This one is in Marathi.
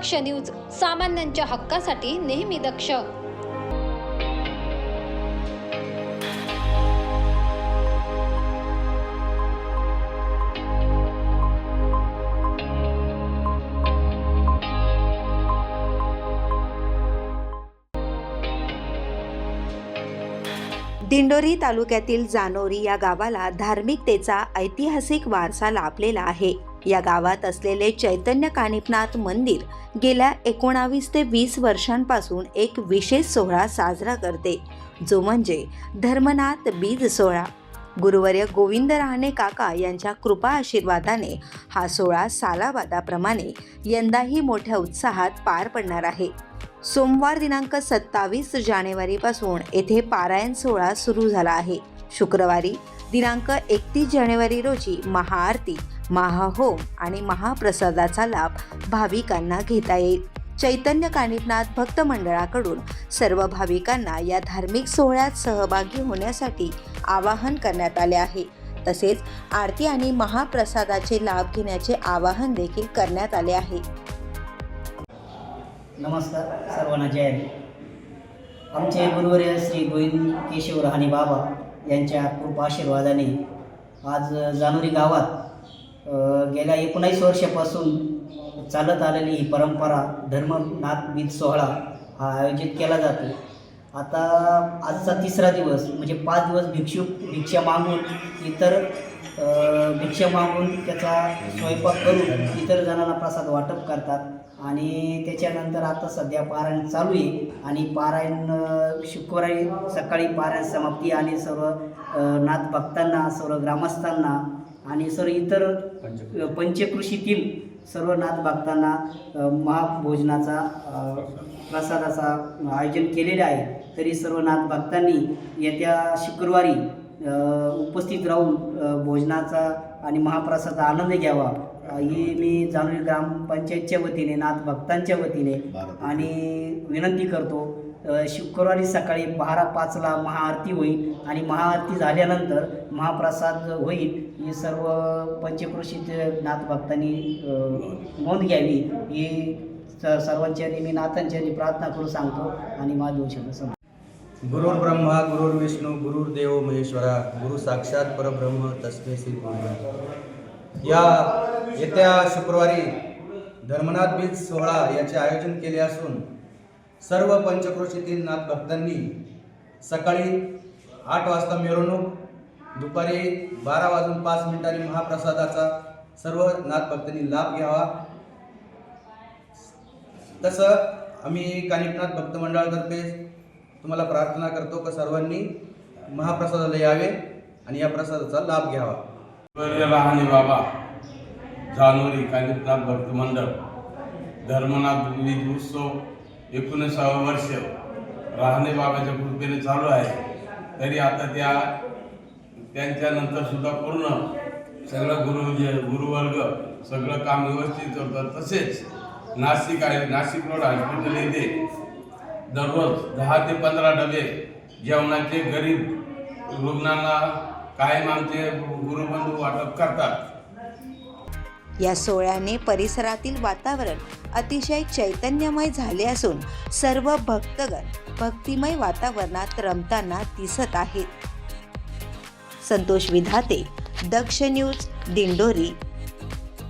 दक्ष न्यूज सामान्यांच्या हक्कासाठी नेहमी दक्ष. दिंडोरी तालुक्यातील जानोरी या गावाला धार्मिकतेचा ऐतिहासिक वारसा लाभलेला आहे. या गावात असलेले चैतन्य कानिपनाथ मंदिर गेल्या एकोणावीस ते वीस वर्षांपासून एक विशेष सोहळा साजरा करते जो म्हणजे धर्मनाथ बीज सोहळा. गुरुवर्य गोविंद रहाणे काका यांच्या कृपा आशीर्वादाने हा सोहळा सालाबादाप्रमाणे यंदाही मोठ्या उत्साहात पार पडणार आहे. सोमवार दिनांक सत्तावीस जानेवारीपासून येथे पारायण सोहळा सुरू झाला आहे. शुक्रवारी दिनांक एकतीस जानेवारी रोजी महाआरती महाहोम आणि महाप्रसादाचा लाभ भाविकांना घेता येईल. चैतन्य कानिपनाथ भक्त मंडळाकडून सर्व भाविकांना या धार्मिक सोहळ्यात सहभागी होण्यासाठी आवाहन करण्यात आले आहे. तसेच आरती आणि महाप्रसादाचे लाभ घेण्याचे आवाहन देखील करण्यात आले आहे. नमस्कार सर्वांना जय आमचे गुरुवर्य श्री गोविंद केशव रहाणे बाबा यांच्या कृपा आशीर्वादाने आज जानोरी गावात गेल्या एकोणावीस वर्षापासून चालत आलेली ही परंपरा धर्मनाथ बीज सोहळा हा आयोजित केला जातो. आता आजचा तिसरा दिवस म्हणजे पाच दिवस भिक्षुक भिक्षा मागून इतर भिक्षा मागून त्याचा स्वयंपाक करून इतर जणांना प्रसाद वाटप करतात. आणि त्याच्यानंतर आता सध्या पारायण चालू आहे आणि पारायण शुक्रवारी सकाळी पारायण समाप्ती आणि सर्व नाथ भक्तांना सर्व ग्रामस्थांना आणि सर्व इतर पंचकृषीतील सर्व नाथ भक्तांना महाभोजनाचा प्रसादाचा आयोजन केलेले आहे. तरी सर्व नाथ भक्तांनी येत्या शुक्रवारी उपस्थित राहून भोजनाचा आणि महाप्रसादाचा आनंद घ्यावा. ही मी जाणून ग्रामपंचायतच्या वतीने नाथ भक्तांच्या वतीने आणि विनंती करतो. शुक्रवारी सकाळी बारा पाचला महाआरती होईल आणि महाआरती झाल्यानंतर महाप्रसाद होईल. ही सर्व पंचक्रोशीत नाथ भक्तांनी नोंद घ्यावी. ही स- सर्वांच्या मी नाथांच्या प्रार्थना करून सांगतो आणि माझे दोन शब्द संपतो. गुरुर ब्रह्मा गुरुर विष्णू गुरुर्देव महेश्वरा गुरु साक्षात परब्रह्म तस्मे श्री गुरु या येत्या शुक्रवारी धर्मनाथ बीज सोहळा याचे आयोजन केले असून सर्व पंचक्रोशीतील नाथ भक्तांनी सकाळी आठ वाजता मिरवणूक दुपारी बारा वाजून पाच मिनिटांनी महाप्रसादाचा सर्व नाथ भक्तांनी लाभ घ्यावा. तसं आम्ही कानिपनाथ भक्त मंडळातर्फे तुम्हाला प्रार्थना करतो का सर्वांनी महाप्रसादाला यावे आणि या प्रसादाचा लाभ घ्यावा. लहाने बाबा जानोरी कानिपनाथ भक्त मंडळ धर्मनाथ उत्सव एकोणीसावं वर्ष राहणे बाबाच्या कृपेने चालू आहे. तरी आता त्या त्यांच्यानंतर सुद्धा पूर्ण सगळं गुरु गुरुवर्ग सगळं काम व्यवस्थित करतात. तसेच नाशिक आहे नाशिक रोड हॉस्पिटल येथे दररोज दहा ते पंधरा डबे जेवणाचे गरीब रुग्णांना कायम आमचे गुरुबंधू वाटप करतात. या सोहळ्याने परिसरातील वातावरण अतिशय चैतन्यमय झाले असून सर्व भक्तगण भक्तिमय वातावरणात रमताना दिसत आहेत. संतोष विधाते दक्ष न्यूज दिंडोरी